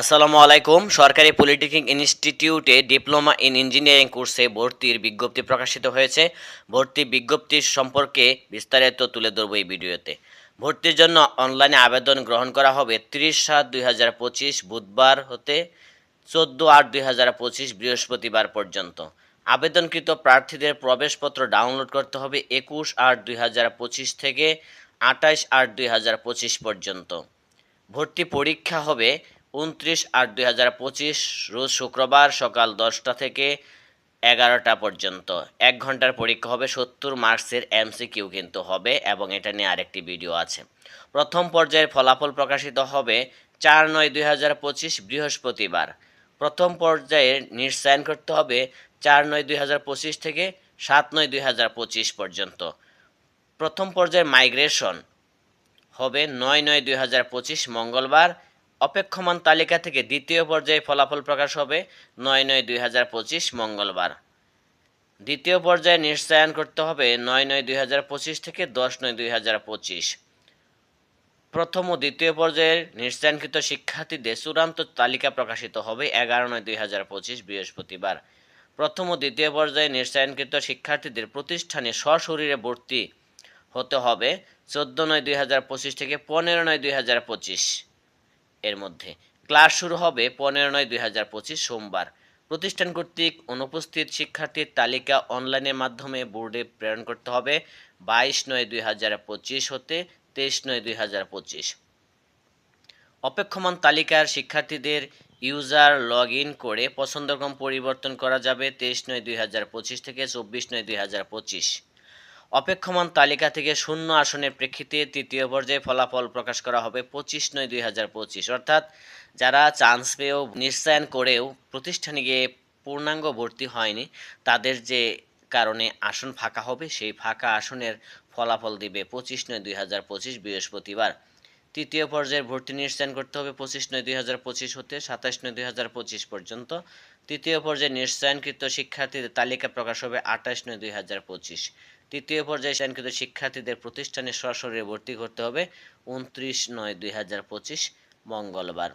আসসালামু আলাইকুম। সরকারি পলিটেকনিক ইনস্টিটিউটে ডিপ্লোমা ইন ইঞ্জিনিয়ারিং কোর্সে ভর্তির বিজ্ঞপ্তি প্রকাশিত হয়েছে। ভর্তি বিজ্ঞপ্তি সম্পর্কে বিস্তারিত তুলে ধরবো এই ভিডিওতে। ভর্তির জন্য অনলাইনে আবেদন গ্রহণ করা হবে তিরিশ সাত দুই বুধবার হতে চোদ্দ আট দুই বৃহস্পতিবার পর্যন্ত। আবেদনকৃত প্রার্থীদের প্রবেশপত্র ডাউনলোড করতে হবে একুশ আট দুই থেকে আঠাশ আট দুই পর্যন্ত। ভর্তি পরীক্ষা হবে উনত্রিশ আট দুই হাজার পঁচিশ, রোজ শুক্রবার সকাল দশটা থেকে এগারোটা পর্যন্ত। এক ঘণ্টার পরীক্ষা হবে, সত্তর মার্কসের এমসিকিউ কিন্তু হবে এবং এটা নিয়ে আরেকটি ভিডিও আছে। প্রথম পর্যায়ের ফলাফল প্রকাশিত হবে চার নয় দুই হাজার পঁচিশ, বৃহস্পতিবার। প্রথম পর্যায়ে নির্সায়ন করতে হবে চার নয় দুই হাজার পঁচিশ থেকে সাত নয় দুই হাজার পঁচিশ পর্যন্ত। প্রথম পর্যায়ের মাইগ্রেশন হবে নয় নয় দুই হাজার পঁচিশ, মঙ্গলবার। অপেক্ষমান তালিকা থেকে দ্বিতীয় পর্যায়ে ফলাফল প্রকাশ হবে নয় নয় দুই হাজার পঁচিশ মঙ্গলবার। দ্বিতীয় পর্যায়ে নিশ্চয়ায়ন করতে হবে নয় নয় দুই হাজার পঁচিশ থেকে দশ নয় দুই হাজার পঁচিশ। প্রথম ও দ্বিতীয় পর্যায়ের নিশ্চয়ানকৃত শিক্ষার্থীদের চূড়ান্ত তালিকা প্রকাশিত হবে এগারো নয় দুই হাজার পঁচিশ বৃহস্পতিবার। প্রথম ও দ্বিতীয় পর্যায়ে নিশ্চয়ানকৃত শিক্ষার্থীদের প্রতিষ্ঠানে সশরীরে ভর্তি হতে হবে চোদ্দ নয় দুই হাজার পঁচিশ থেকে পনেরো নয় দুই হাজার পঁচিশ। এর মধ্যে। ক্লাস শুরু হবে পনেরো নয় দুই হাজার পঁচিশ সোমবার। প্রতিষ্ঠান কর্তৃক অনুপস্থিত শিক্ষার্থীর তালিকা অনলাইনের মাধ্যমে বোর্ডে প্রেরণ করতে হবে বাইশ নয় দুই হাজার পঁচিশ হতে তেইশ নয় দুই হাজার পঁচিশ। অপেক্ষমান তালিকার শিক্ষার্থীদের ইউজার লগ ইন করে পছন্দক্রম পরিবর্তন করা যাবে তেইশ নয় দুই হাজার পঁচিশ থেকে চব্বিশ নয় দুই হাজার পঁচিশ। অপেক্ষমান তালিকা থেকে শূন্য আসনের প্রেক্ষিতে তৃতীয় পর্যায়ে ফলাফল প্রকাশ করা হবে পঁচিশ নয় দুই হাজার পঁচিশ। অর্থাৎ যারা চান্স পেয়েও নিশ্চয়ন করেও প্রতিষ্ঠানে গিয়ে পূর্ণাঙ্গ ভর্তি হয়নি, তাদের যে কারণে আসন ফাঁকা হবে, সেই ফাঁকা আসনের ফলাফল দিবে পঁচিশ নয় দুই হাজার পঁচিশ বৃহস্পতিবার। তৃতীয় পর্যায়ের ভর্তি নিশ্চয়ন করতে হবে পঁচিশ নয় দুই হাজার পঁচিশ হতে, সাতাশ নয় দুই হাজার পঁচিশ পর্যন্ত। তৃতীয় পর্যায়ে নিশ্চয়নকৃত শিক্ষার্থীদের তালিকা প্রকাশ হবে আঠাশ নয় দুই হাজার পঁচিশ। তৃতীয় পর্যায়ে চয়নকৃত শিক্ষার্থীদের প্রতিষ্ঠানে সরাসরি ভর্তি করতে হবে উনত্রিশ নয় দুই হাজার পঁচিশ, মঙ্গলবার।